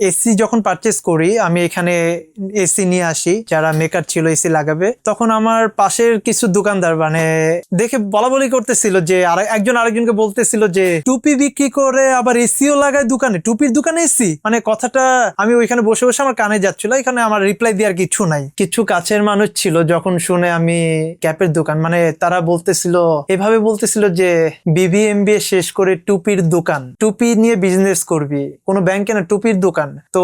AC যখন purchase করি, আমি এখানে এসি নিয়ে আসি, যারা মেকার ছিল এসি লাগাবে, তখন আমার পাশের কিছু দোকানদার মানে দেখে বলা বলি করতেছিল যে আর, একজন আরেকজনকে বলতেছিল যে, টুপি বিক্রি করে আবার এসিও লাগায় দোকানে, টুপির দোকানে এসি মানে কথাটা আমি ওইখানে বসে বসে আমার কানে যাচ্ছিল, এখানে আমার রিপ্লাই দেওয়ার কিছু নাই। কিছু কাছের মানুষ ছিল, যখন শুনে আমি ক্যাপের দোকান মানে তারা বলতেছিল, এভাবে বলতেছিল যে বিবিএমবিএ শেষ করে টুপির দোকান, টুপি নিয়ে বিজনেস করবি, কোনো ব্যাংকে না টুপির দোকান। তো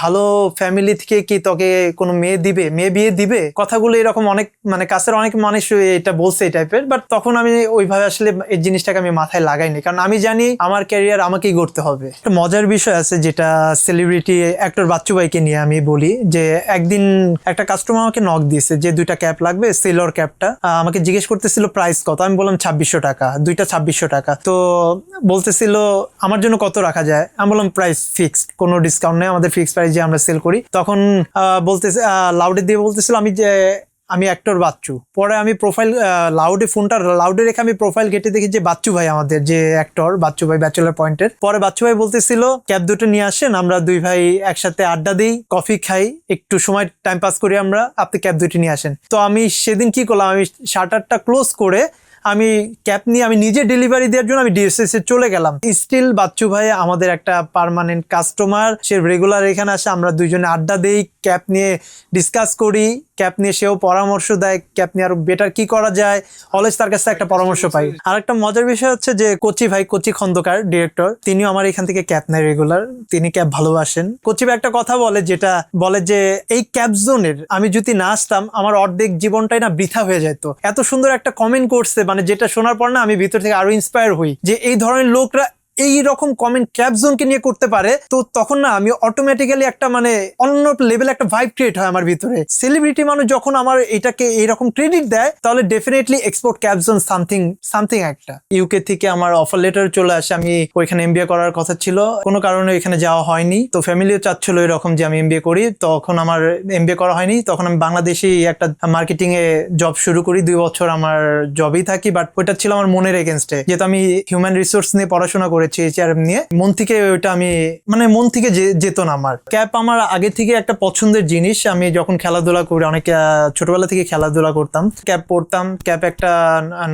ভালো ফ্যামিলি থেকে কি তোকে কোনো মেয়ে দিবে? মেয়ে বিয়ে দিবে? কথাগুলো এরকম অনেক মানে কাছের অনেক মানুষ এটা বলছে এই টাইপের বাট তখন আমি ওইভাবে আসলে এই জিনিসটাকে আমি মাথায় লাগাইনি। কারণ আমি জানি আমার ক্যারিয়ার আমাকেই করতে হবে। একটা মজার বিষয় আছে যেটা সেলিব্রিটি অ্যাক্টর বাচ্চু ভাইকে নিয়ে আমি বলি যে একদিন একটা কাস্টমার আমাকে নক দিয়েছে যে দুইটা ক্যাপ লাগবে সেলর ক্যাপটা আমাকে জিজ্ঞেস করতেছিল প্রাইস কত? আমি বললাম ছাব্বিশশো টাকা, দুইটা ছাব্বিশশো টাকা। তো বলতেছিল, আমার জন্য কত রাখা যায়? আমি বললাম প্রাইস ফিক্সড কোনো ডিসকাউন্ট নেই আমাদের প্রাইস যে আমরা সেল করি। তখন আহ, বলতেছে লাউডে দিয়ে বলতেছিল আমি যে আমি অ্যাক্টর বাচ্চু। পরে আমি প্রোফাইল লাউডে ফোনটা লাউডে রেখে আমি প্রোফাইল ঘেটে দেখি যে বাচ্চু ভাই আমাদের যে অ্যাক্টর বাচ্চু ভাই ব্যাচেলার পয়েন্টের পরে বাচ্চু ভাই বলতেছিল ক্যাব দুটো নিয়ে আসেন আমরা দুই ভাই একসাথে আড্ডা দিই কফি খাই একটু সময় টাইম পাস করি আমরা আপনি ক্যাব দুটি নিয়ে আসেন। তো আমি সেদিন কি করলাম আমি শাটারটা ক্লোজ করে আমি ক্যাপ নিয়ে আমি নিজে ডেলিভারি দেওয়ার জন্য আমি ডিএসএস এ চলে গেলাম। স্টিল বাচ্চু ভাই আমাদের একটা পারমানেন্ট কাস্টমার সে রেগুলার এখানে আসে, আমরা দুইজনে আড্ডা দেই ক্যাপ নিয়ে ডিসকাস করি। ক্যাব নিয়ে সেও পরামর্শ দেয় ক্যাব নিয়ে আরও বেটার কি করা যায়? অলওয়েজ তার কাছে একটা পরামর্শ পাই। আর একটা মজার বিষয় হচ্ছে যে, কোচি ভাই, কোচি খন্দকার ডিরেক্টর তিনিও আমার এখান থেকে ক্যাব নেয় রেগুলার তিনি ক্যাব ভালোবাসেন। কোচি ভাই একটা কথা বলে, যেটা বলে যে, এই ক্যাব জোনের আমি যদি না আসতাম, আমার অর্ধেক জীবনটাই না বৃথা হয়ে যেত। এত সুন্দর একটা কমেন্ট করছে মানে যেটা শোনার পর না আমি ভিতর থেকে আরও ইন্সপায়ার হই যে, এই ধরনের লোকরা এই রকম কমেন্ট ক্যাব জোনকে নিয়ে করতে পারে, তো তখন না আমি অটোমেটিক্যালি একটা মানে অন্য লেভেল একটা ভাইব ক্রিয়েট হয় আমার ভিতরে। সেলিব্রিটি মানুষ যখন আমার এটাকে এইরকম ক্রেডিট দেয়, তাহলে definitely export cab zone something something একটা ইউকে থেকে আমার অফার লেটার চলে আসে, আমি ওইখানে এমবিএ করার কথা ছিল, কোনো কারণে এখানে যাওয়া হয়নি। তো ফ্যামিলিও চাচ্ছিল এরকম যে আমি এমবিএ করি, তখন আমার এমবিএ করা হয়নি। তখন আমি বাংলাদেশি একটা মার্কেটিং এ জব শুরু করি, দুই বছর আমার জবেই থাকি বাট ওইটা ছিল আমার মনের এগেনস্টে যেহেতু আমি হিউম্যান রিসোর্স নিয়ে পড়াশোনা করেছি এইচআরএম নিয়ে। মন থেকে ওইটা আমি মানে মন থেকে যেত না আমার। ক্যাপ আমার আগে থেকে একটা পছন্দের জিনিস। আমি যখন খেলাধুলা করি, অনেক ছোটবেলা থেকে খেলাধুলা করতাম। ক্যাপ পরতাম। ক্যাপ একটা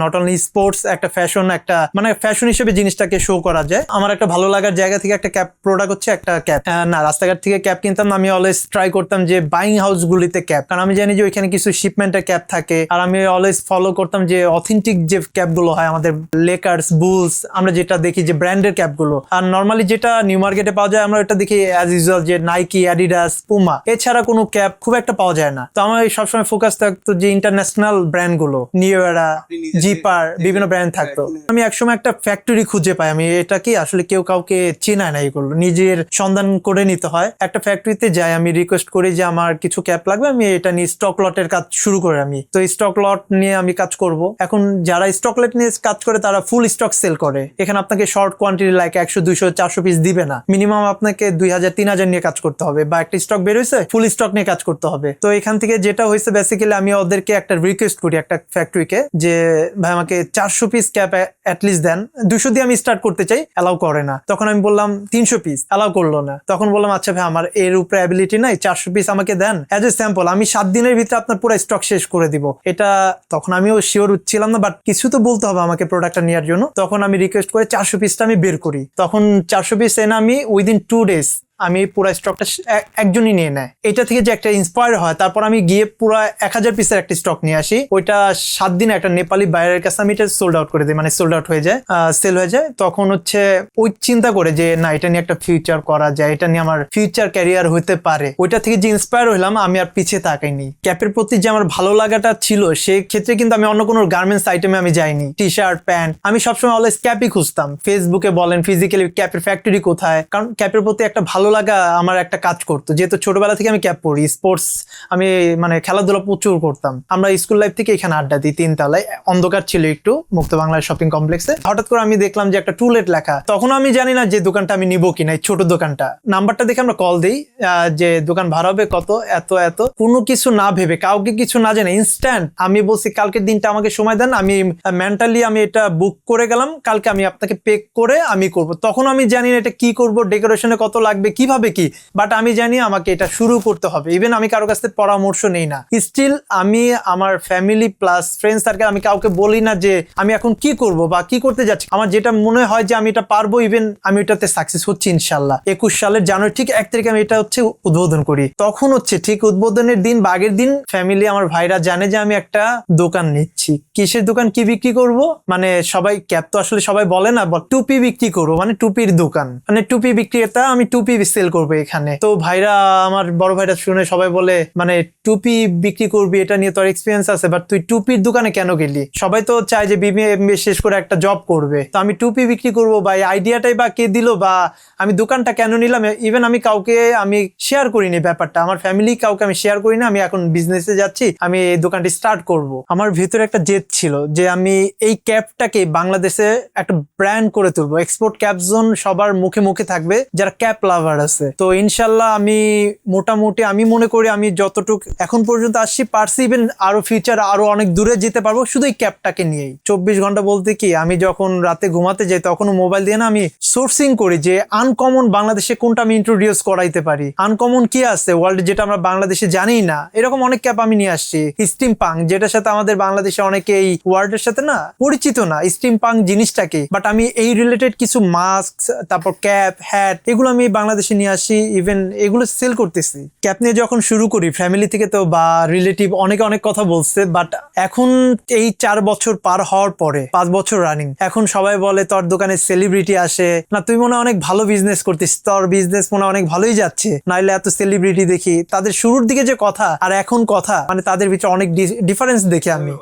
নট অনলি স্পোর্টস একটা ফ্যাশন একটা মানে ফ্যাশন হিসেবে জিনিসটাকে শো করা যায়। আমার একটা ভালো লাগার জায়গা থেকে একটা ক্যাপ প্রোডাক্ট হচ্ছে একটা ক্যাপ না, রাস্তাঘাট থেকে ক্যাপ কিনতাম আমি অলওয়েজ ট্রাই করতাম যে বাইং হাউস গুলিতে ক্যাপ কারণ আমি জানি যে, ওইখানে কিছু শিপমেন্টের ক্যাপ থাকে। আর আমি অলওয়েজ ফলো করতাম যে অথেন্টিক যে ক্যাপগুলো হয়, আমাদের লেকার্স বুলস আমরা যেটা দেখি যে ব্র্যান্ডের ক্যাপগুলো। আর নর্মালি যেটা নিউ মার্কেটে পাওয়া যায় আমরা এটা দেখি অ্যাজ ইউজুয়াল যে নাইকি অ্যাডিডাস পুমা এছাড়া কোনো ক্যাপ খুব একটা পাওয়া যায় না। তো আমার সবসময় ফোকাস থাকতো যে ইন্টারন্যাশনাল ব্র্যান্ডগুলো। নিউএরা নিজে জিপার বিভিন্ন ব্র্যান্ড থাকতো। আমি একসময় একটা ফ্যাক্টরি খুঁজে পাই। আমি এটা কি আসলে কেউ কাউকে চেনায় না এগুলো নিজের সন্ধান করে নিতে হয়। একটা ফ্যাক্টরিতে যাই আমি রিকোয়েস্ট করি যে আমার কিছু ক্যাপ লাগবে আমি এটা নিয়ে স্টক লটের কাজ শুরু করে আমি। তো স্টক লট নিয়ে আমি কাজ করব। এখন যারা স্টক লট নিয়ে কাজ করে তারা ফুল স্টক সেল করে। এখানে আপনাকে শর্ট কোয়ান্টিটি লাইক একশো, দুইশো, চারশো পিস দিবে না। মিনিমাম আপনাকে দুই হাজার, তিন হাজার নিয়ে কাজ করতে হবে বা একটা স্টক বের হয়েছে ফুল স্টক নিয়ে কাজ করতে হবে। তো এখান থেকে যেটা হয়েছে বেসিক্যালি আমি ওদেরকে একটা রিকোয়েস্ট করি একটা ফ্যাক্টরিকে যে, ভাই, আমাকে চারশো পিস ক্যাপ অ্যাটলিস্ট দেন। দুশো দিয়ে আমি স্টার্ট করতে চাই অ্যালাউ করে না। তখন আমি বললাম, তিনশো পিস অ্যালাউ করল না। তখন বললাম আচ্ছা ভাই, আমার এর উপরে অ্যাবিলিটি নাই, চারশো পিস আমাকে দেন। অ্যাজ এ স্যাম্পল আমি সাত দিনের ভিতরে আপনার পুরো স্টক শেষ করে দিব। এটা তখন আমিও শিওর ছিলাম না বাট কিছু তো বলতে হবে আমাকে প্রোডাক্টটা নেওয়ার জন্য। তখন আমি রিকোয়েস্ট করে, চারশো পিসটা আমি বের করি। তখন চারশো পিস এনে আমি উইদিন টু ডেজ আমি পুরো স্টকটা একজনই নিয়ে নেয়। এটা থেকে যে একটা ইন্সপায়ার হয়, তারপর আমি গিয়ে পুরো এক হাজার পিসের একটা স্টক নিয়ে আসি। ওইটা সাত দিন একটা নেপালি বাইরের কাছে আমি এটা সোল্ড আউট করে দিই মানে সোল্ড আউট হয়ে যায় সেল হয়ে যায়। তখন হচ্ছে ওই চিন্তা করে যে, না, এটা নিয়ে একটা ফিউচার করা যায়, এটা নিয়ে আমার ফিউচার ক্যারিয়ার হতে পারে। ওইটা থেকে যে ইন্সপায়ার হইলাম, আমি আর পিছিয়ে তাকাইনি। ক্যাপের প্রতি যে আমার ভালো লাগাটা ছিল, সেই ক্ষেত্রে কিন্তু আমি অন্য কোনো গার্মেন্টস আইটেমে আমি যাইনি। টি শার্ট প্যান্ট আমি সবসময় অলওয়েজ ক্যাপই খুঁজতাম। ফেসবুকে বলেন ফিজিক্যালি ক্যাপের ফ্যাক্টরি কোথায়? কারণ ক্যাপের প্রতি একটা ভালো লাগা আমার একটা কাজ করতো। যেহেতু ছোটবেলা থেকে আমি ক্যাপ পরি স্পোর্টস আমি মানে খেলাধুলা প্রচুর করতাম। আমরা স্কুল লাইফ থেকে এখানে আড্ডা দিই, তিনতলায়। অন্ধকার ছিল একটু, মুক্ত বাংলা শপিং কমপ্লেক্সে হঠাৎ করে আমি দেখলাম যে একটা টুলেট লেখা। তখন আমি জানি না যে দোকানটা আমি নিবো কিনা, এই ছোট দোকানটা। নাম্বারটা দেখে আমরা কল দিই যে দোকান ভাড়া হবে কত, এত এত। কোনো কিছু না ভেবে, কাউকে কিছু না জানে ইনস্ট্যান্ট আমি বলছি, কালকের দিনটা আমাকে সময় দেন, আমি মেন্টালি আমি এটা বুক করে গেলাম, কালকে আমি আপনাকে পে করে আমি করব। তখন আমি জানি না এটা কি করব ডেকোরেশনে কত লাগবে কীভাবে কি? বাট আমি জানি আমাকে এটা শুরু করতে হবে। ইভেন আমি কারও কাছ থেকে পরামর্শ নেই না। স্টিল আমি আমার ফ্যামিলি প্লাস ফ্রেন্ড সার্কেল আমি কাউকে বলি না যে আমি এখন কি করব বা কি করতে যাচ্ছি। আমার যেটা মনে হয় যে আমি এটা পারব ইভেন আমি এটাতে সাকসেস হচ্ছি ইনশাল্লাহ। একুশ সালের জানুয়ারি, ঠিক এক তারিখে আমি এটা হচ্ছে উদ্বোধন করি। তখন হচ্ছে ঠিক উদ্বোধনের দিন বা দিন ফ্যামিলি আমার ভাইরা জানে যে আমি একটা দোকান নিচ্ছি। কিসের দোকান, কি বিক্রি করব? মানে সবাই ক্যাপ তো আসলে সবাই বলে না টুপি বিক্রি করব। মানে টুপির দোকান। মানে টুপি বিক্রেতা, আমি টুপি সেল করবে এখানে। তো ভাইরা, আমার বড় ভাইরা শুনে সবাই বলে মানে টুপি বিক্রি করবি, এটা নিয়ে তোর এক্সপিরিয়েন্স আছে বাট তুই টুপির দোকানে কেন গেলি? সবাই তো চায় যে বিবিএ শেষ করে একটা জব করবে। তো আমি টুপি বিক্রি করব, বা আইডিয়াটাই বা কে দিল, বা আমি দোকানটা কেন নিলাম ইভেন আমি কাউকে আমি শেয়ার করিনি ব্যাপারটা। আমার ফ্যামিলি কাউকে আমি শেয়ার করি না আমি এখন বিজনেসে যাচ্ছি, আমি এই দোকানটি স্টার্ট করব। আমার ভিতরে একটা জেদ ছিল যে আমি এই ক্যাপটাকে বাংলাদেশে একটা ব্র্যান্ড করে তুলবো। এক্সপোর্ট ক্যাপ জোন সবার মুখে মুখে থাকবে, যারা ক্যাপ লাভার আছে। তো ইনশাল্লাহ আমি মোটামুটি আমি মনে করি আমি যতটুকু এখন পর্যন্ত আসছি, পারছি ইভেন আরও ফিউচার আরও অনেক দূরে যেতে পারব। শুধু এই ক্যাপটাকে নিয়েই। চব্বিশ ঘণ্টা বলতে কি, আমি যখন রাতে ঘুমাতে যাই তখন মোবাইল দিয়ে না আমি সোর্সিং করি যে আনকমন বাংলাদেশে কোনটা আমি ইন্ট্রোডিউস করাইতে পারি। আনকমন কি আছে? ওয়ার্ল্ডে যেটা আমরা বাংলাদেশে জানি না। এরকম অনেক ক্যাপ আমি নিয়ে আসছি। স্টিম পাং যেটার সাথে আমাদের বাংলাদেশে অনেকে এই ওয়ার্ডের সাথে না পরিচিত না। স্টিম পাং জিনিসটাকে। বাট আমি এই রিলেটেড কিছু মাস্ক তারপর ক্যাপ হ্যাট এগুলো আমি বাংলাদেশে নিয়ে আসি ইভেন এগুলো সেল করতেছি। ক্যাপ নিয়ে যখন শুরু করি ফ্যামিলি থেকে তো বা রিলেটিভ অনেকে অনেক কথা বলছে বাট এখন এই চার বছর পার হওয়ার পরে, পাঁচ বছর রানিং এখন সবাই বলে তোর দোকানে সেলিব্রিটি আসে। না, তুই মনে অনেক ভালো বিজনেস করতিস, তোর বিজনেস মনে অনেক ভালোই যাচ্ছে। নাইলে এত সেলিব্রিটি দেখি, তাদের শুরুর দিকে যে কথা আর এখন কথা মানে তাদের ভিতরে অনেক ডিফারেন্স দেখি আমি।